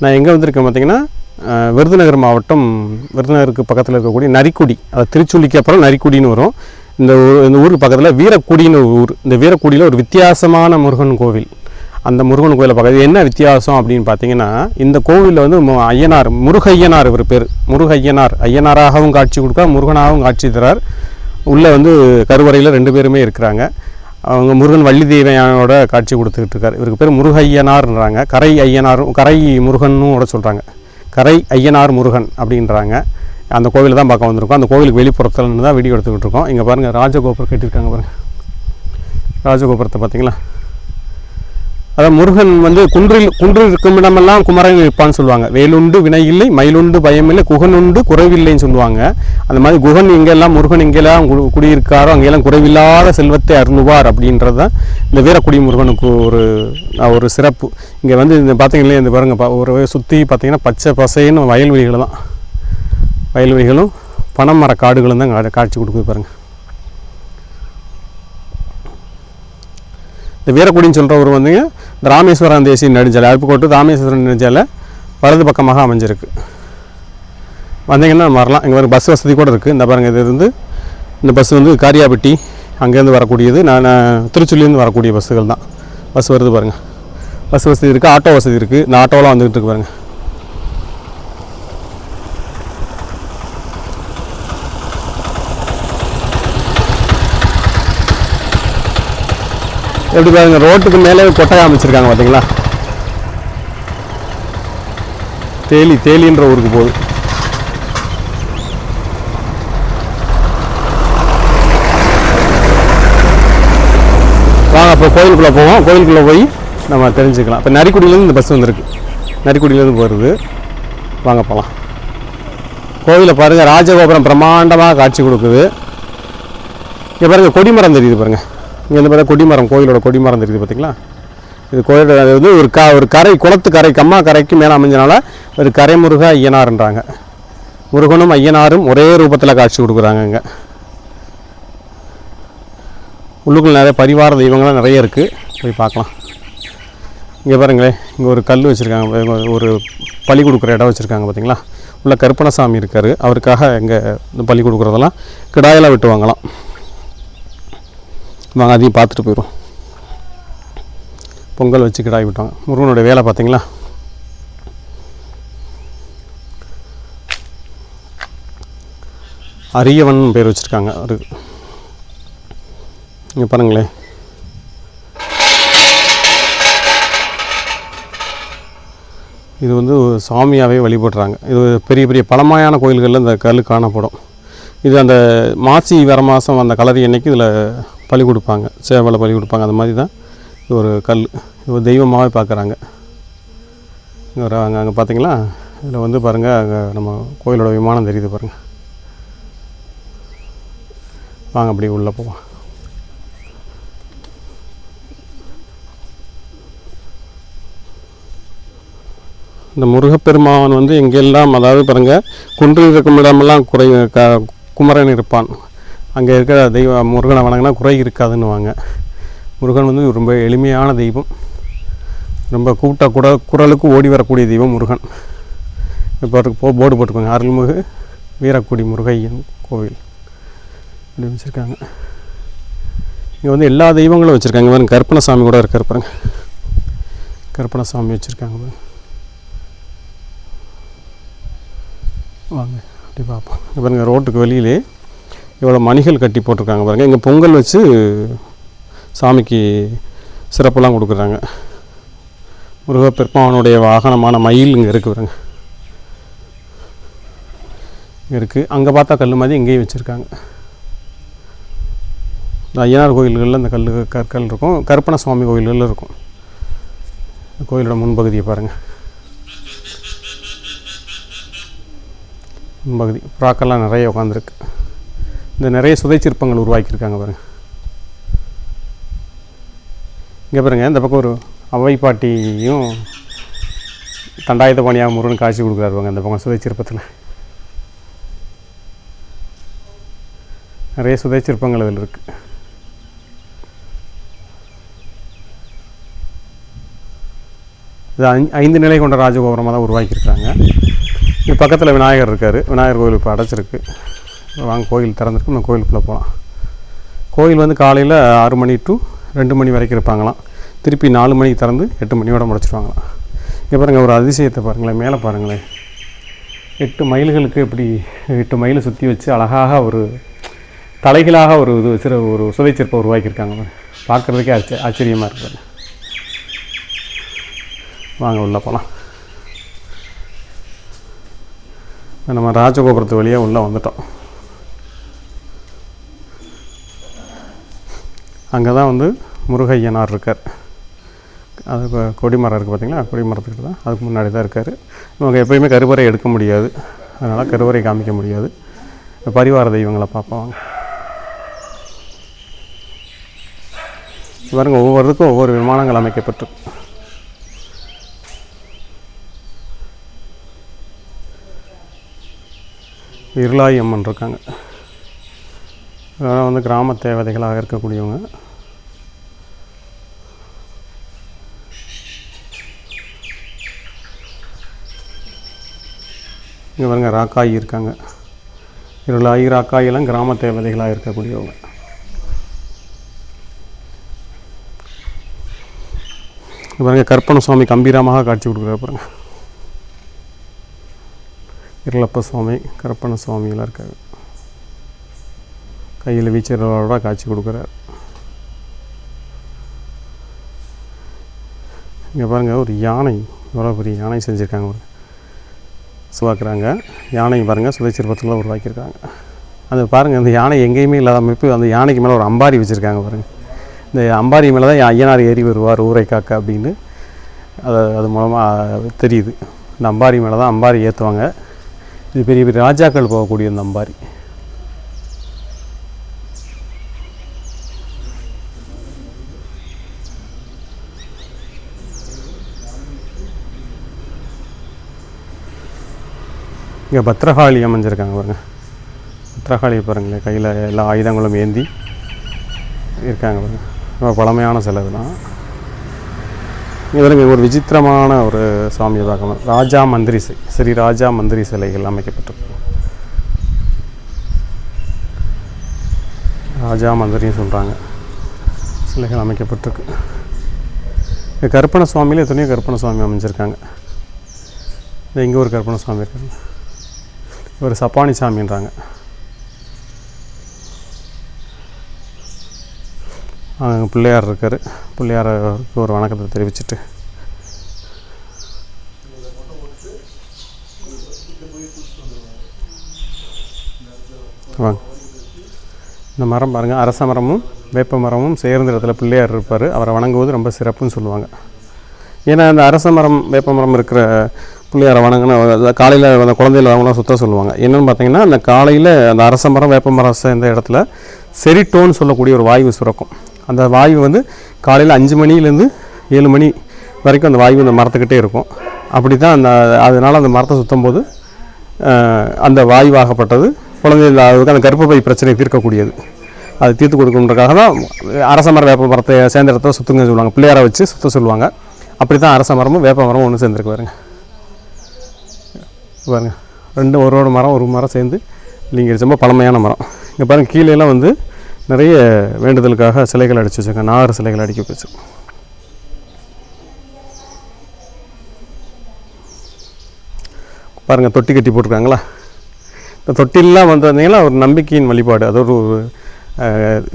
நான் எங்கே வந்திருக்கேன் பார்த்தீங்கன்னா விருதுநகர் மாவட்டம் விருதுநகருக்கு பக்கத்தில் இருக்கக்கூடிய நரிக்குடி அது திருச்சுள்ளிக்கு அப்புறம் நரிக்குடின்னு வரும். இந்த ஊர் இந்த ஊருக்கு பக்கத்தில் வீரக்குடின்னு ஒரு ஊர். இந்த வீரக்குடியில் ஒரு வித்தியாசமான முருகன் கோவில். அந்த முருகன் கோயிலை பக்கத்தில் என்ன வித்தியாசம் அப்படின்னு பார்த்தீங்கன்னா இந்த கோவிலில் வந்து மு- ஐயனார் முருகையனார் இவர் பேர். முருகையனார். ஐயனாராகவும் காட்சி கொடுக்கா முருகனாகவும் காட்சி தரார். உள்ளே வந்து கருவறையில் ரெண்டு பேருமே இருக்கிறாங்க. அவங்க முருகன் வள்ளி தேவையானோட காட்சி கொடுத்துக்கிட்டு இருக்கார். இவருக்கு பேர் முருகையனார்ன்றாங்க கரை ஐயனாரும் கரை முருகன்னும் கூட சொல்கிறாங்க கரை ஐயனார் முருகன் அப்படின்றாங்க. அந்த கோவிலை தான் பார்க்க வந்திருக்கோம். அந்த கோவிலுக்கு வெளிப்புறத்தில் தான் வீடியோ எடுத்துக்கிட்டு இருக்கோம். இங்கே பாருங்கள் ராஜகோபுரம் கட்டியிருக்காங்க பாருங்கள் ராஜகோபுரத்தை பார்த்தீங்களா? அதான் முருகன் வந்து குன்றில் குன்றில் இருக்கும் இடமெல்லாம் குமரன் இருப்பான்னு சொல்லுவாங்க. வேலுண்டு வினை இல்லை மயிலுண்டு பயமில்லை குகனுண்டு குறைவில்லைன்னு சொல்லுவாங்க. அந்த மாதிரி குகன் எங்கெல்லாம் முருகன் எங்கெல்லாம் கு- குடியிருக்காரோ அங்கெல்லாம் குறைவில்லாத செல்வத்தை அருணுவார் அப்படின்றது தான் இந்த வீரக்குடி முருகனுக்கு ஒரு ஒரு சிறப்பு. இங்கே வந்து இந்த பார்த்தீங்களே இந்த பாருங்க ஒரு சுற்றி பார்த்தீங்கன்னா பச்சை பசைன்னு வயல்வெளிகள் தான் வயல்வெளிகளும் பனைமர காடுகளும் தான் காட்சி கொடுக்குது பாருங்கள் இந்த வீரக்குடின்னு சொல்கிறவர் வந்துங்க இந்த ராமேஸ்வரம் தேசிய நெடுஞ்சாலை அருப்புக்கோட்டு ராமேஸ்வரம் நெடுஞ்சாலை வலது பக்கமாக அமைஞ்சிருக்கு. வந்தீங்கன்னா வரலாம். இங்கே ஒரு பஸ் வசதி கூட இருக்குது இந்த பாருங்கள் இது இருந்து இந்த பஸ் வந்து காரியாபட்டி அங்கேருந்து வரக்கூடியது. நான் நான் வரக்கூடிய பஸ்ஸுகள் தான். பஸ் வருது பாருங்கள் பஸ் வசதி இருக்குது ஆட்டோ வசதி இருக்குது இந்த ஆட்டோலாம் வந்துக்கிட்டு இருக்கு பாருங்கள் எப்படி பாருங்க ரோட்டுக்கு மேலே கொட்டகை அமைச்சிருக்காங்க பார்த்தீங்களா? தேலி தேலின்ற ஊருக்கு போகுது. வாங்க அப்போ கோயிலுக்குள்ளே போவோம். கோயிலுக்குள்ளே போய் நம்ம தெரிஞ்சுக்கலாம். இப்போ நரிக்குடியிலேருந்து இந்த பஸ் வந்திருக்கு. நரிக்குடியிலேருந்து போகிறது வாங்க போகலாம் கோவிலை பாருங்கள் ராஜகோபுரம் பிரம்மாண்டமாக காட்சி கொடுக்குது. இங்கே பாருங்கள் கொடிமரம் தெரியுது பாருங்கள் இங்கே வந்து பார்த்தா கொடிமரம் கோயிலோட கொடிமரம் தெரியுது பார்த்தீங்களா இது கோயிலோட அது வந்து ஒரு க ஒரு கரை குளத்து கரை கம்மா கரைக்கு மேலே அமைஞ்சனால ஒரு கரைமுருக ஐயனார்ன்றாங்க. முருகனும் ஐயனாரும் ஒரே ரூபத்தில் காட்சி கொடுக்குறாங்க இங்கே. உள்ளுக்குள்ள நிறைய பரிவார தெய்வங்கள்லாம் நிறைய இருக்குது போய் பார்க்கலாம். இங்கே பாருங்களேன் இங்கே ஒரு கல் வச்சுருக்காங்க ஒரு பலி கொடுக்குற இடம் வச்சுருக்காங்க பார்த்தீங்களா உள்ள கருப்பணசாமி இருக்கார். அவருக்காக இங்கே இந்த பலி கொடுக்குறதெல்லாம் கிடாயெல்லாம் வெட்டுவாங்களாம். வாங்க அதையும் பார்த்துட்டு போயிடும் பொங்கல் வச்சு கிடாய் விட்டாங்க முருகனுடைய வேலை பார்த்தீங்களா? அரியவன் பேர் வச்சுருக்காங்க. ஒரு இங்கே பாருங்களேன். இது வந்து சாமியாகவே வழிபடுறாங்க. இது பெரிய பெரிய பழமையான கோயில்களில் இந்த கல் காணப்படும். இது அந்த மாசி வர மாதம் அந்த கலரி அன்னைக்கு இதில் பலி கொடுப்பாங்க சேவலை பலி கொடுப்பாங்க அந்த மாதிரி தான் இது ஒரு கல் ஒரு தெய்வமாகவே பார்க்குறாங்க. இங்கே ஒரு அங்கே அங்கே பார்த்தீங்களா இதில் வந்து பாருங்கள் அங்கே நம்ம கோயிலோட விமானம் தெரியுது பாருங்கள் வாங்க அப்படியே உள்ளே போவோம். இந்த முருகப்பெருமான் வந்து எங்கெல்லாம் அதாவது பாருங்கள் குன்று இருக்கும் இடமெல்லாம் குறை க குமரன் இருப்பான். அங்கே இருக்கிற தெய்வ முருகனை வணங்கினா குறை இருக்காதுன்னுவாங்க. முருகன் வந்து ரொம்ப எளிமையான தெய்வம். ரொம்ப கூட்ட குட குரலுக்கு ஓடி வரக்கூடிய தெய்வம் முருகன். இப்போ போ போர்டு போட்டுக்கோங்க. அருள்மிகு வீரக்குடி முருகையன் கோவில். அப்படி வச்சுருக்காங்க. இங்கே வந்து எல்லா தெய்வங்களும் வச்சுருக்காங்க. பாருங்க கற்பனசாமி கூட இருக்கார் பாருங்க. கற்பனசாமி வச்சுருக்காங்க பாருங்க. வாங்க அப்படி பார்ப்போம். இங்க ரோட்டுக்கு வெளியிலே இவ்வளோ மணிகள் கட்டி போட்டிருக்காங்க பாருங்கள் இங்கே பொங்கல் வச்சு சாமிக்கு சிறப்பெல்லாம் கொடுக்குறாங்க. முருகப்பெருமானுடைய வாகனமான மயில் இங்கே இருக்குது பாருங்க. இங்கே இருக்குது அங்கே பார்த்தா கல் மாதிரி இங்கேயும் வச்சுருக்காங்க. இந்த ஐயனார் கோயில்களில் இந்த கல் கற்கள் இருக்கும். கருப்பண சுவாமி கோயில்களில் இருக்கும். கோயிலோட முன்பகுதியை பாருங்கள் முன்பகுதி. புறாக்கெல்லாம் நிறைய உட்காந்துருக்கு இந்த நிறைய சுதை சிற்பங்கள் உருவாக்கியிருக்காங்க பாருங்க. இங்கே பாருங்க இந்த பக்கம் ஒரு அவை பாட்டியும் தண்டாயுத பாணியாக முருகன் காட்சி கொடுக்குறாரு பாருங்க இந்த பக்கம் சுதை சிற்பத்தில் நிறைய சுதை சிற்பங்கள் இதில் இருக்குது இது ஐந்து நிலை கொண்ட ராஜகோபுரமாக தான் உருவாக்கியிருக்காங்க. இது பக்கத்தில் விநாயகர் இருக்கார். விநாயகர் கோவில் இப்போ அடைச்சிருக்கு. வாங்க கோயில் திறந்துருக்கு நம்ம கோயிலுக்குள்ளே போகலாம். கோயில் வந்து காலையில் ஆறு மணி டு ரெண்டு மணி வரைக்கும் இருப்பாங்களாம். திருப்பி நாலு மணிக்கு திறந்து எட்டு மணியோட முடிச்சிருவாங்களாம். இங்கே பாருங்கள் ஒரு அதிசயத்தை பாருங்களேன் மேலே பாருங்களேன். எட்டு மைல்களுக்கு இப்படி எட்டு மைல் சுற்றி வச்சு அழகாக ஒரு தலைகளாக ஒரு இது சிறு ஒரு சுதைச்சிற்பை உருவாக்கியிருக்காங்க பார்க்குறதுக்கே ஆச்ச ஆச்சரியமாக இருக்குது வாங்க உள்ளே போகலாம். நம்ம ராஜகோபுரத்து வழியாக உள்ளே வந்துட்டோம். அங்கே தான் வந்து முருகையனார் இருக்கார். அது இப்போ கொடிமரம் இருக்குது பார்த்தீங்களா கொடிமரத்துக்கிட்ட தான். அதுக்கு முன்னாடி தான் இருக்கார். இவங்க எப்பயுமே கருவறை எடுக்க முடியாது. அதனால் கருவறை காமிக்க முடியாது. பரிவார தெய்வங்களை பார்ப்பாங்க பாருங்க ஒவ்வொருக்கும் ஒவ்வொரு விமானங்கள் அமைக்கப்பட்டிருக்கு இருளாயம்மன் இருக்காங்க. இதெல்லாம் வந்து கிராம தேவதைகளாக இருக்கக்கூடியவங்க. இங்கே பாருங்க ராக்காயி இருக்காங்க. இருளாயி ராக்காயெல்லாம் கிராம தேவதைகளாக இருக்கக்கூடியவங்க. பாருங்க கற்பன சுவாமி கம்பீரமாக காட்சி கொடுக்குறாரு பாருங்க. இருளப்ப சுவாமி கற்பன சுவாமியெல்லாம் இருக்காங்க கையில் வீச்சரோட காட்சி கொடுக்குறாரு. இங்கே பாருங்கள் ஒரு யானை எவ்வளோ பெரிய யானை செஞ்சுருக்காங்க ஒரு உருவாக்குறாங்க யானை பாருங்கள் சுதைச்சிற்பத்தில் உருவாக்கியிருக்காங்க. அது பாருங்கள் அந்த யானை எங்கேயுமே இல்லாத அமைப்பு அந்த யானைக்கு மேலே ஒரு அம்பாரி வச்சுருக்காங்க பாருங்கள் இந்த அம்பாரி மேலே தான் ஐயனார் ஏறி வருவார் ஊரை காக்க அப்படின்னு. அது அது மூலமாக தெரியுது. இந்த அம்பாரி மேலே தான் அம்பாரி ஏற்றுவாங்க இது பெரிய பெரிய ராஜாக்கள் போகக்கூடிய இந்த அம்பாரி. இங்கே பத்ரகாளி அமைஞ்சிருக்காங்க பாருங்க. பத்ரகாளி பாருங்களேன் கையில் எல்லா ஆயுதங்களும் ஏந்தி இருக்காங்க பாருங்க. ரொம்ப பழமையான சிலை இதெல்லாம் இங்கே பாருங்க ஒரு விசித்திரமான ஒரு சாமியை பார்க்கணும். ராஜா மந்திரி சிலை ஸ்ரீ ராஜா மந்திரி சிலைகள் அமைக்கப்பட்டிருக்கு. ராஜா மந்திரின்னு சொல்கிறாங்க சிலைகள் அமைக்கப்பட்டிருக்கு. இங்க சுவாமியில் எத்தனையோ கருப்பண சுவாமி அமைஞ்சிருக்காங்க. இங்கே ஒரு கருப்பண சுவாமி இருக்காங்க. இவர் சப்பானி சாமின்றாங்க. அங்கே பிள்ளையார் இருக்கார். பிள்ளையாருக்கு ஒரு வணக்கத்தை தெரிவிச்சிட்டு. வாங்க. இந்த மரம் பாருங்கள் அரச மரமும் வேப்ப மரமும் சேர்ந்த இடத்துல பிள்ளையார் இருப்பார். அவரை வணங்குவது ரொம்ப சிறப்புன்னு சொல்லுவாங்க. ஏன்னா அந்த அரச மரம் வேப்ப மரம் இருக்கிற பிள்ளையாரை வணங்கினா காலையில் அந்த குழந்தையில அவங்களாம் சுத்த சொல்லுவாங்க. என்னென்னு பார்த்தீங்கன்னா அந்த காலையில் அந்த அரச மரம் வேப்ப மரம் சேர்ந்த இடத்துல செரிட்டோன்னு சொல்லக்கூடிய ஒரு வாயு சுரக்கும். அந்த வாயு வந்து காலையில் அஞ்சு மணிலேருந்து ஏழு மணி வரைக்கும் அந்த வாயு அந்த மரத்துக்கிட்டே இருக்கும். அப்படி தான் அந்த அதனால் அந்த மரத்தை சுத்தும் போது அந்த வாயுவாகப்பட்டது. குழந்தைகள் அதுக்கு அந்த கர்ப்பப்பை பிரச்சனையை தீர்க்கக்கூடியது. அது தீர்த்து கொடுக்கணுன்றக்காக தான் அரச மரம் வேப்ப மரத்தை சேர்ந்த இடத்துல சுத்துங்க சொல்லுவாங்க. பிள்ளையாரை வச்சு சுத்த சொல்லுவாங்க. அப்படி தான் அரச மரமும் வேப்ப மரமும் ஒன்று சேர்ந்துருக்கு பாருங்கள் பாருங்கள் ரெண்டு ஒரு ஒரு மரம் ஒரு மரம் சேர்ந்து லிங்கரிச்சு ரொம்ப பழமையான மரம். இங்கே பாருங்கள் கீழே எல்லாம் வந்து நிறைய வேண்டுதலுக்காக சிலைகள் அடிச்சு வச்சுருக்காங்க. நாகர சிலைகள் அடிக்க வச்சு. பாருங்கள் தொட்டி கட்டி போட்டிருக்காங்களா? இந்த தொட்டிலாம் வந்து வந்தீங்கன்னா ஒரு நம்பிக்கையின் வழிபாடு. அது ஒரு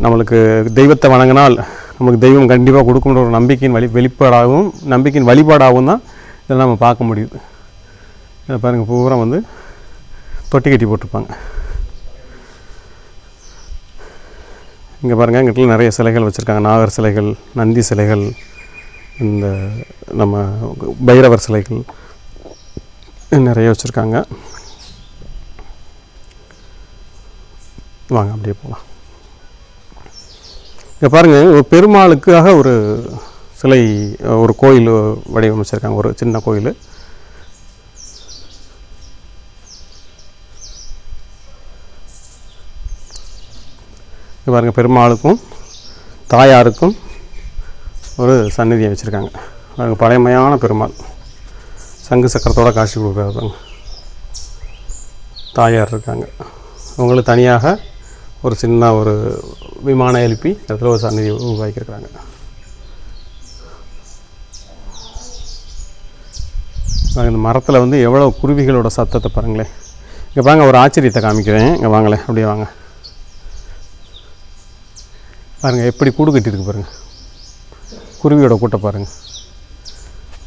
நம்மளுக்கு தெய்வத்தை வணங்கினால் நமக்கு தெய்வம் கண்டிப்பாக கொடுக்கும்ன்ற ஒரு நம்பிக்கையின் வழி வெளிப்பாடாகவும் நம்பிக்கையின் வழிபாடாகவும் தான் இதெல்லாம் நம்ம பார்க்க முடியுது. இதை பாருங்கள் பூரா வந்து தொட்டி கட்டி போட்டிருப்பாங்க. இங்கே பாருங்கள் எங்கிட்ட நிறைய சிலைகள் வச்சுருக்காங்க. நாகர் சிலைகள் நந்தி சிலைகள் இந்த நம்ம பைரவர் சிலைகள் நிறைய வச்சுருக்காங்க. வாங்க அப்படியே போகலாம் இங்கே பாருங்கள் ஒரு பெருமாளுக்காக ஒரு சிலை ஒரு கோயில் வடிவமைச்சிருக்காங்க. ஒரு சின்ன கோயில். பாருங்கள் பெருமாளுக்கும் தாயாருக்கும் ஒரு சந்நிதியை வச்சுருக்காங்க. பாருங்கள் பழமையான பெருமாள். சங்கு சக்கரத்தோட காட்சி கொடுக்குறாரு தாயார் இருக்காங்க. அவங்களுக்கு தனியாக ஒரு சின்ன ஒரு விமானம் எழுப்பி இடத்துல ஒரு சந்நிதி உருவாக்கியிருக்கிறாங்க இந்த மரத்தில் வந்து எவ்வளோ குருவிகளோட சத்தத்தை பாருங்களேன். இங்கே வாங்க ஒரு ஆச்சரியத்தை காமிக்கிறேன். இங்கே வாங்களேன் அப்படியே வாங்க. பாருங்கள் எப்படி கூடு கட்டியிருக்கு பாருங்கள் குருவியோட கூட்டை பாருங்கள்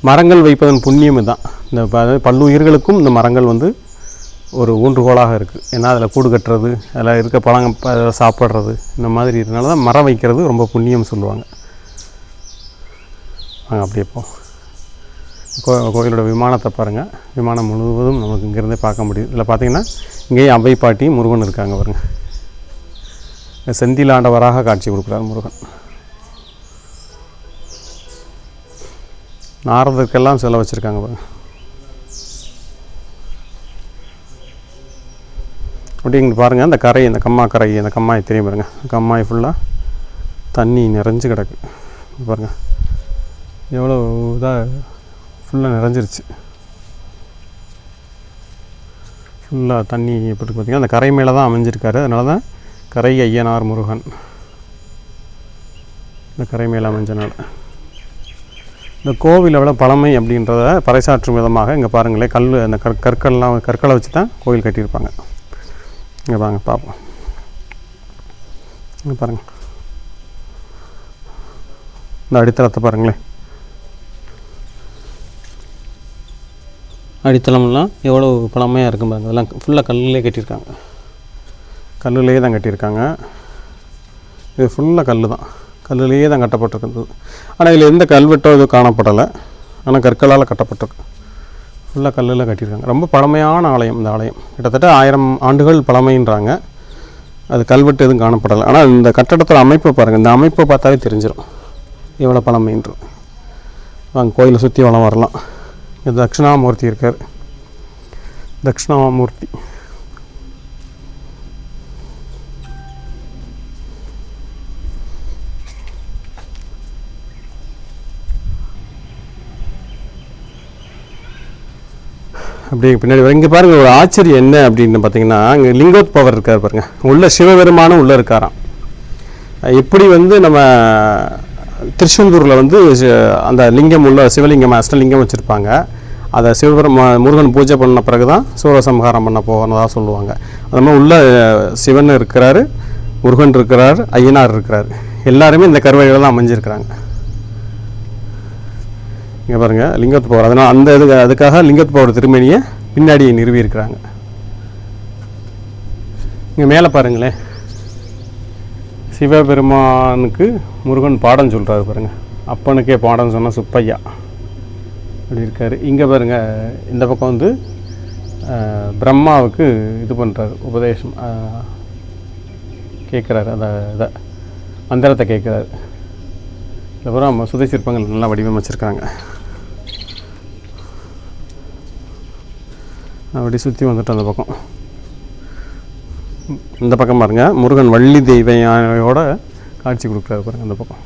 மரங்கள் வைப்பதன் புண்ணியம் தான் இந்த ப- பல்லுயிர்களுக்கும் இந்த மரங்கள் வந்து ஒரு ஊன்றுகோலாக இருக்குது ஏன்னா அதில் கூடு கட்டுறது அதில் இருக்க பழங்க அதில் சாப்பிட்றது இந்த மாதிரி இதனால தான் மரம் வைக்கிறது ரொம்ப புண்ணியம் சொல்லுவாங்க. வாங்க அப்படியே போ கோ கோயிலோட விமானத்தை பாருங்கள் விமானம் முழுவதும் நமக்கு இங்கேருந்தே பார்க்க முடியுது. இதில் பார்த்தீங்கன்னா இங்கேயும் அவை பாட்டி முருகன் இருக்காங்க பாருங்கள் செந்திலாண்டவராக காட்சி கொடுக்குறார் முருகன். நாரதற்கெல்லாம் செலவு வச்சுருக்காங்க பாருங்க. அப்படி பாருங்கள் அந்த கரை இந்த கம்மா கரை இந்த கம்மாய் தெரியும் பாருங்கள் கம்மாய் ஃபுல்லாக தண்ணி நிறைஞ்சு கிடக்கு. பாருங்கள் எவ்வளோ இதாக ஃபுல்லாக நிறைஞ்சிருச்சு. ஃபுல்லாக தண்ணி எப்படி பார்த்தீங்கன்னா அந்த கரை மேலே தான் அமைஞ்சிருக்காரு. அதனால தான் கரை ஐயனார் முருகன். இந்த கரை மேலே அமைஞ்சனால இந்த கோவிலோட பழமை அப்படின்றத பறைசாற்றும் விதமாக இங்கே பாருங்களேன் கல் அந்த கற் கற்கள்லாம் கற்களை வச்சு தான் கோவில் கட்டியிருப்பாங்க. இங்கே வாங்க பார்ப்போம் இங்கே பாருங்கள் இந்த அடித்தளத்தை பாருங்களேன் அடித்தளம்லாம் எவ்வளோ பழமையாக இருக்கும் பாருங்க. அதெல்லாம் ஃபுல்லாக கல்லிலே கட்டியிருக்காங்க. கல்லுலேயே தான் கட்டியிருக்காங்க. இது ஃபுல்லாக கல் தான் கல்லுலேயே தான் கட்டப்பட்டிருக்குது. ஆனால் இதில் எந்த கல்வெட்டோ எதுவும் காணப்படலை. ஆனால் கற்களால் கட்டப்பட்டிருக்கு. ஃபுல்லாக கல்லில் கட்டியிருக்காங்க. ரொம்ப பழமையான ஆலயம் இந்த ஆலயம். கிட்டத்தட்ட ஆயிரம் ஆண்டுகள் பழமைன்றாங்க. அது கல்வெட்டு எதுவும் காணப்படலை. ஆனால் இந்த கட்டடத்தோட அமைப்பை பாருங்கள் இந்த அமைப்பை பார்த்தாவே தெரிஞ்சிடும் எவ்வளோ பழமைன்று வாங்க கோயிலை சுற்றி வளம் வரலாம். இது தட்சிணாமூர்த்தி இருக்கார். தட்சிணாமூர்த்தி. அப்படி பின்னாடி வர- இங்க பாருங்க ஒரு ஆச்சரியம் என்ன அப்படின்னு பார்த்தீங்கன்னா அங்கே லிங்கோத்பவர் இருக்கார் பாருங்க. உள்ள சிவபெருமானும் உள்ளே இருக்காராம். எப்படி வந்து நம்ம திருச்செந்தூரில் வந்து அந்த லிங்கம் உள்ள சிவலிங்கம் அஷ்டலிங்கம் வச்சுருப்பாங்க. அதை சிவபெருமா முருகன் பூஜை பண்ண பிறகு தான் சூரசம்ஹாரம் பண்ண போகணுதான் சொல்லுவாங்க. அது மாதிரி உள்ள சிவன் இருக்கிறாரு முருகன் இருக்கிறார் ஐயனார் இருக்கிறார். எல்லாருமே இந்த கருவறையில் தான் அமைஞ்சிருக்கிறாங்க. இங்கே பாருங்கள் லிங்கத்து போகிற அதனால் அந்த இது அதுக்காக லிங்கத்து போகிற திருமணியை பின்னாடி நிறுவி இருக்கிறாங்க இங்கே மேலே பாருங்களேன். சிவபெருமானுக்கு முருகன் பாடம் சொல்கிறாரு பாருங்க. அப்பனுக்கே பாடம் சொன்ன சுப்பையா. அப்படி இருக்காரு. இங்கே பாருங்க இந்த பக்கம் வந்து பிரம்மாவுக்கு இது பண்ணுறாரு உபதேசம். கேட்குறாரு அந்த இதை மந்திரத்தை கேட்குறாரு அப்புறம் சுதை சிற்பங்கள் நல்லா வடிவமைச்சிருக்காங்க. அப்படி சுற்றி வந்துட்டோம் அந்த பக்கம். இந்த பக்கம் பாருங்க முருகன் வள்ளி தெய்வையோட காட்சி கொடுக்குறாரு பாருங்க அந்த பக்கம்.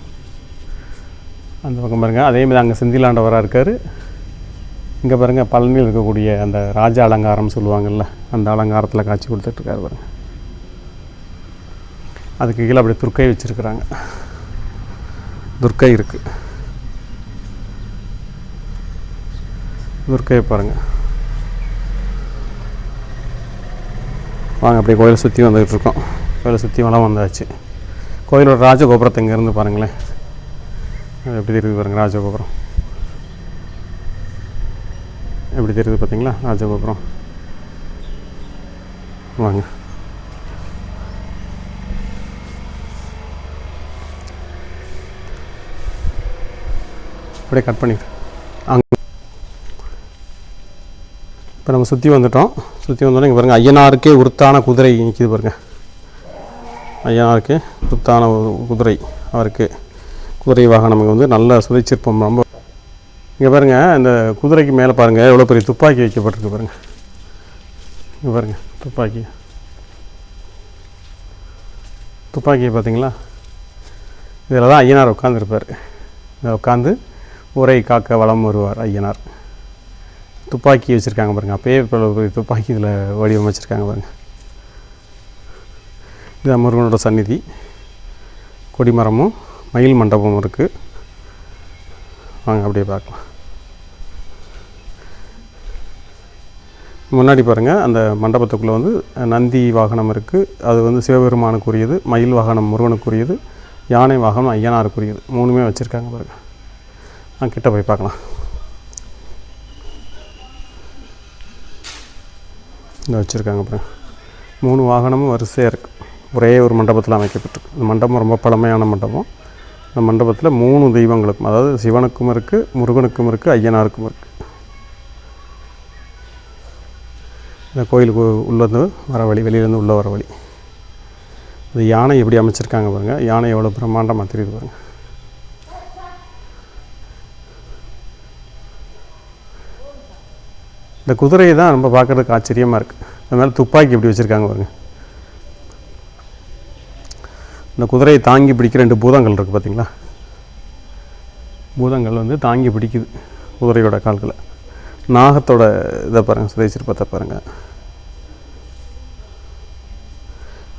அந்த பக்கம் பாருங்கள் அதேமாதிரி அங்கே செந்திலாண்டவராக இருக்கார். இங்கே பாருங்க பழனியில் இருக்கக்கூடிய அந்த ராஜ அலங்காரம் சொல்லுவாங்கள்ல அந்த அலங்காரத்தில் காட்சி கொடுத்துட்ருக்காரு பாருங்கள் அதுக்கு கீழே அப்படி துர்க்கை வச்சுருக்குறாங்க. துர்க்கை இருக்குது துர்க்கையை பாருங்கள் வாங்க அப்படியே கோயிலை சுற்றி வந்துகிட்டு இருக்கோம் கோயிலை சுற்றி வளம் வந்தாச்சு. கோயிலோட ராஜகோபுரத்தை இங்கேருந்து பாருங்களேன். எப்படி தெரியுது பாருங்கள் ராஜகோபுரம். எப்படி தெரியுது பார்த்தீங்களா ராஜகோபுரம்? வாங்க. அப்படியே கட் பண்ணிடு. அங்கே. இப்போ நம்ம சுற்றி வந்துட்டோம். சுற்றி வந்தோடனே இங்கே பாருங்கள் ஐயனாருக்கே உருத்தான குதிரை நிற்கிது பாருங்கள் ஐயனாருக்கு உருத்தான குதிரை அவருக்கு. குதிரை வாகனம் இங்கே வந்து நல்ல சுதைச்சிருப்போம் ரொம்ப இங்கே பாருங்கள் இந்த குதிரைக்கு மேலே பாருங்கள் எவ்வளோ பெரிய துப்பாக்கி வைக்கப்பட்டிருக்கு பாருங்கள் இங்கே பாருங்கள் துப்பாக்கி. துப்பாக்கியை பார்த்தீங்களா இதில் தான் ஐயனார் உட்காந்துருப்பார் இதில் உட்காந்து உரை காக்க வலம் வருவார் ஐயனார். துப்பாக்கி வச்சுருக்காங்க பாருங்கள் அப்போயே இவ்வளவு துப்பாக்கி இதில் வடிவமைச்சிருக்காங்க பாருங்கள் இது முருகனோட சந்நிதி. கொடிமரமும் மயில் மண்டபமும் இருக்குது வாங்க அப்படியே பார்க்கலாம். முன்னாடி பாருங்கள் அந்த மண்டபத்துக்குள்ளே வந்து நந்தி வாகனம் இருக்குது அது வந்து சிவபெருமானுக்குரியது மயில் வாகனம் முருகனுக்குரியது யானை வாகனம் ஐயனாருக்குரியது. மூணுமே வச்சுருக்காங்க பாருங்கள் நான் கிட்டே போய் பார்க்கலாம். இந்த வச்சுருக்காங்க அப்புறம் மூணு வாகனமும் வரிசையாக இருக்குது ஒரே ஒரு மண்டபத்தில் அமைக்கப்பட்டிருக்கு இந்த மண்டபம் ரொம்ப பழமையான மண்டபம். இந்த மண்டபத்தில் மூணு தெய்வங்களுக்கும் அதாவது சிவனுக்கும் இருக்குது முருகனுக்கும் இருக்குது ஐயனாருக்கும் இருக்குது இந்த கோயிலுக்கு உள்ளேருந்து வர வழி வெளியிலேருந்து உள்ளே வர வழி. இந்த யானை எப்படி அமைச்சிருக்காங்க பாருங்கள் யானை எவ்வளோ பிரம்மாண்டமாக தெரியுது பாருங்கள் இந்த குதிரையை தான் ரொம்ப பார்க்குறதுக்கு ஆச்சரியமாக இருக்குது அது மேலே துப்பாக்கி எப்படி வச்சுருக்காங்க பாருங்க. இந்த குதிரையை தாங்கி பிடிக்கிற ரெண்டு பூதங்கள் இருக்குது பார்த்திங்களா பூதங்கள் வந்து தாங்கி பிடிக்குது குதிரையோட கால்களை. நாகத்தோட இதை பாருங்கள் சுதை பாருங்கள்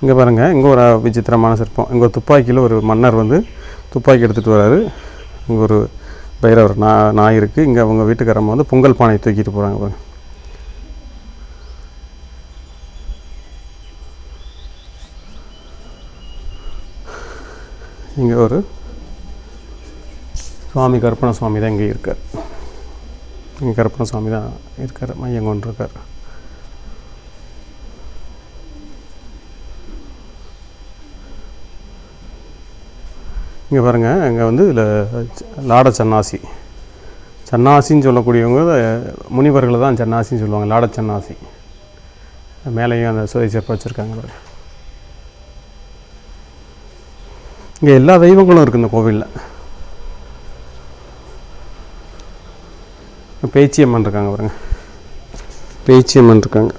இங்கே பாருங்கள் இங்கே ஒரு விசித்திரமான சிற்பம். இங்கே ஒரு துப்பாக்கியில் ஒரு மன்னர் வந்து துப்பாக்கி எடுத்துகிட்டு வராரு. இங்கே ஒரு பைரவர் நா நாய் இருக்குது இங்கே அவங்க வீட்டுக்காரம்மா வந்து பொங்கல் பானை தூக்கிட்டு போகிறாங்க பாருங்க. இங்கே ஒரு சுவாமி கருப்பண சுவாமி தான் இங்கே இருக்கார். இங்கே கருப்பண சுவாமி தான் இருக்கார் மையம் கொண்டிருக்கார். இங்கே பாருங்கள் இங்கே வந்து இதில் லாட சன்னாசி. சன்னாசின்னு சொல்லக்கூடியவங்க முனிவர்களை தான் சன்னாசின்னு சொல்லுவாங்க லாட சன்னாசி. மேலேயும் அந்த சுதை சிற்பம் வச்சுருக்காங்க பாருங்க இங்கே எல்லா தெய்வங்களும் இருக்குது இந்த கோவிலில். பேச்சியம்மன் இருக்காங்க பாருங்க. பேச்சியம்மன் இருக்காங்க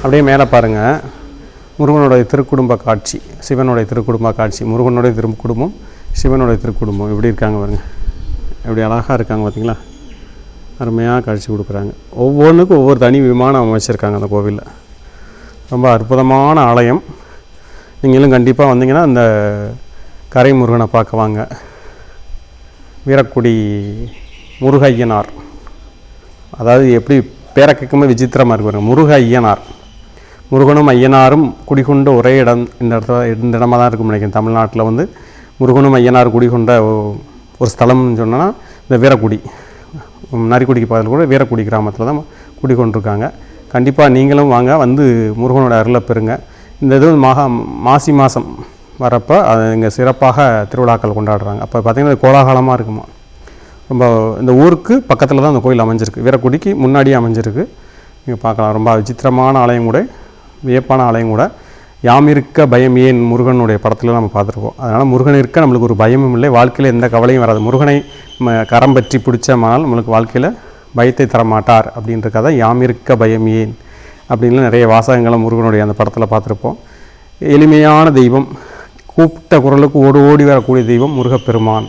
அப்படியே மேலே பாருங்கள் முருகனுடைய திருக்குடும்ப காட்சி சிவனுடைய திருக்குடும்ப காட்சி முருகனுடைய திருக்குடும்பம் சிவனுடைய திருக்குடும்பம். எப்படி இருக்காங்க பாருங்க. எப்படி அழகாக இருக்காங்க பார்த்தீங்களா அருமையாக காட்சி கொடுக்குறாங்க. ஒவ்வொன்றுக்கும் ஒவ்வொரு தனி விமானம் அமைச்சிருக்காங்க அந்த கோவிலில். ரொம்ப அற்புதமான ஆலயம். நீங்களும் கண்டிப்பாக வந்தீங்கன்னா அந்த கரை முருகனை பார்க்க வாங்க. வீரக்குடி முருகையனார். அதாவது எப்படி பேரை கேட்கும்போது விசித்திரமாக இருக்கு முருக ஐயனார் முருகனும் ஐயனாரும் குடிகொண்ட ஒரே இடம் இந்த இடத்துல இந்த இடமா தான் இருக்கும் நினைக்கிறேன். தமிழ்நாட்டில் வந்து முருகனும் ஐயனார் குடிகொண்ட ஒரு ஸ்தலம்னு சொன்னால் இந்த வீரக்குடி. நரிக்குடிக்கு பக்கத்தில் கூட வீரக்குடி கிராமத்தில் தான் குடிகொண்டிருக்காங்க. கண்டிப்பாக நீங்களும் வாங்க. வந்து முருகனோட அருளை பெறுங்க. இந்த இது மகா மாசி மாதம் வரப்போ அது இங்கே சிறப்பாக திருவிழாக்கள் கொண்டாடுறாங்க. அப்போ பார்த்திங்கன்னா கோலாகலமாக இருக்குமா? ரொம்ப இந்த ஊருக்கு பக்கத்தில் தான் அந்த கோயில் அமைஞ்சிருக்கு. வீரக்குடிக்கு முன்னாடியே அமைஞ்சிருக்கு. நீங்கள் பார்க்கலாம். ரொம்ப விசித்திரமான ஆலயம் கூட வியப்பான ஆலயம் கூட. யாம் இருக்க பயம் ஏன் முருகனுடைய படத்தில் நம்ம பார்த்துருப்போம் அதனால் முருகன் இருக்க நம்மளுக்கு ஒரு பயமும் இல்லை. வாழ்க்கையில் எந்த கவலையும் வராது. முருகனை நம்ம கரம் பற்றி பிடிச்சமானால் நம்மளுக்கு வாழ்க்கையில் பயத்தை தரமாட்டார் அப்படின்ற கதை யாம் இருக்க பயம் ஏன்? அப்படின்லாம் நிறைய வாசகங்களை முருகனுடைய அந்த படத்தில் பார்த்துருப்போம். எளிமையான தெய்வம் கூப்பிட்ட குரலுக்கு ஓடி ஓடி வரக்கூடிய தெய்வம் முருகப்பெருமான்.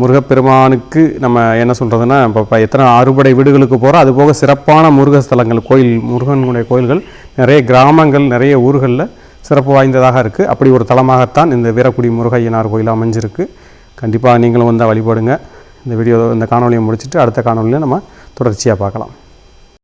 முருகப்பெருமானுக்கு நம்ம என்ன சொல்கிறதுன்னா இப்போ எத்தனை அறுபடை வீடுகளுக்கு போகிறோம் அது போக சிறப்பான முருகஸ்தலங்கள் கோயில் முருகனுடைய கோயில்கள் நிறைய கிராமங்கள் நிறைய ஊர்களில் சிறப்பு வாய்ந்ததாக இருக்குது அப்படி ஒரு தலமாகத்தான் இந்த வீரக்குடி முருகையனார் கோயில் அமைஞ்சிருக்கு. கண்டிப்பாக நீங்களும் வந்தால் வழிபடுங்க. இந்த வீடியோ இந்த காணொலியை முடிச்சுட்டு அடுத்த காணொலியில் நம்ம தொடர்ச்சியாக பார்க்கலாம்.